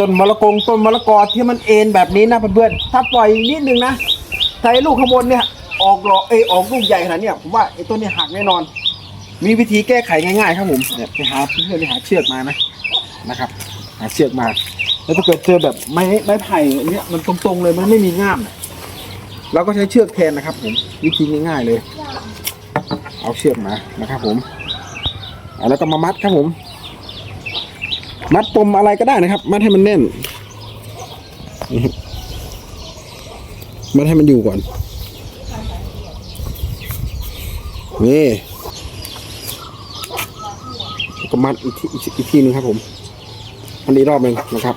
ต้นมะละกงต้นมะละกอที่มันเอ็นแบบนี้นะเพื่อนๆถ้าปล่อยอีกนิดนึงนะถ้าไอ้ลูกข้างบนเนี่ยออกหลอเอออกลูกใหญ่ขนาดเนี้ยผมว่าไอ้ต้นนี้หักแน่นอน มีวิธีแก้ไขง่ายๆครับผมเนี่ยไปหาเพื่อนไปหาเชือกมานะนะครับ หาเชือกมา แล้วถ้าเกิดเจอแบบไม้ไม้ไผ่อันเนี้ยมันตรงๆเลยมันไม่มีง่ามเราก็ใช้เชือกแทนนะครับ ผมวิธีง่ายๆเลย เอาเชือกมานะครับ ผมแล้วก็มามัดครับผม มัดปมอะไรก็ได้นะครับ มัดให้มันแน่นนี่ครับมัดให้มันอยู่ก่อน นี่ ก็มัดอีกทีอีกอีกทีหนึงครับ ผม อันนี้รอบหนึ่งนะครับ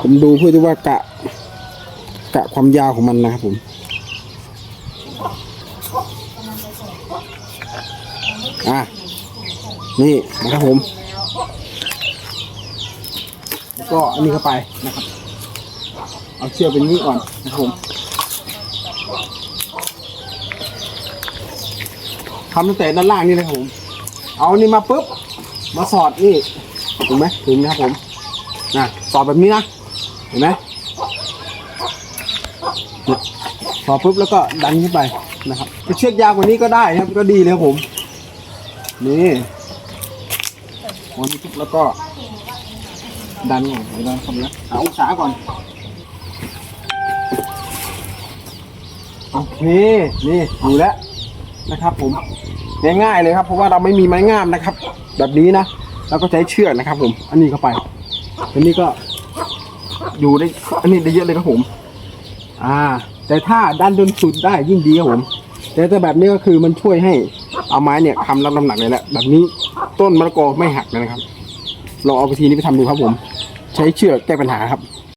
ผมดูเพื่อที่ว่ากะ กะความยาวของมันนะครับผมอะนี่นะครับผม แล้วก็อันนี้เข้าไปนะครับ เอาเชือกเป็นนี้ก่อนนะครับผมทำตั้งแต่ด้านล่างนี่นะครับผม เอานนี้มาปุ๊บ มาสอดนี่ถูกไหมถึงนะครับผมนะสอดแบบนี้นะ เห็นไหมสอดปุ๊บแล้วก็ดันขึ้นไปนะครับจะเชือกยาวกว่านี้ก็ได้นะครับก็ดีเลยครับผม นี่วันนี้ปุ๊บแล้วก็ ดันก่อนเดี๋ยวดันคำนะเอาองศาก่อน โอเค นี่อยู่แล้วนะครับ ผมง่ายๆเลยครับ เพราะว่าเราไม่มีไม้งามนะครับ แบบนี้นะเราก็ใช้เชือกนะครับ ผม อันนี้เข้าไป อันนี้ก็อยู่ได้ อันนี้ได้เยอะเลยครับผม อ่า แต่ถ้าดันจนสุดได้ยิ่งดีครับผม แต่แต่แบบนี้ก็คือมันช่วยให้เอาไม้เนี่ยคำรับน้ำหนักเลยแหละแบบนี้ต้นมะละกอไม่หักนะครับ ลองเอาวิธีนี้ไปทำดูครับผม ใช้เชือกแก้ปัญหาครับ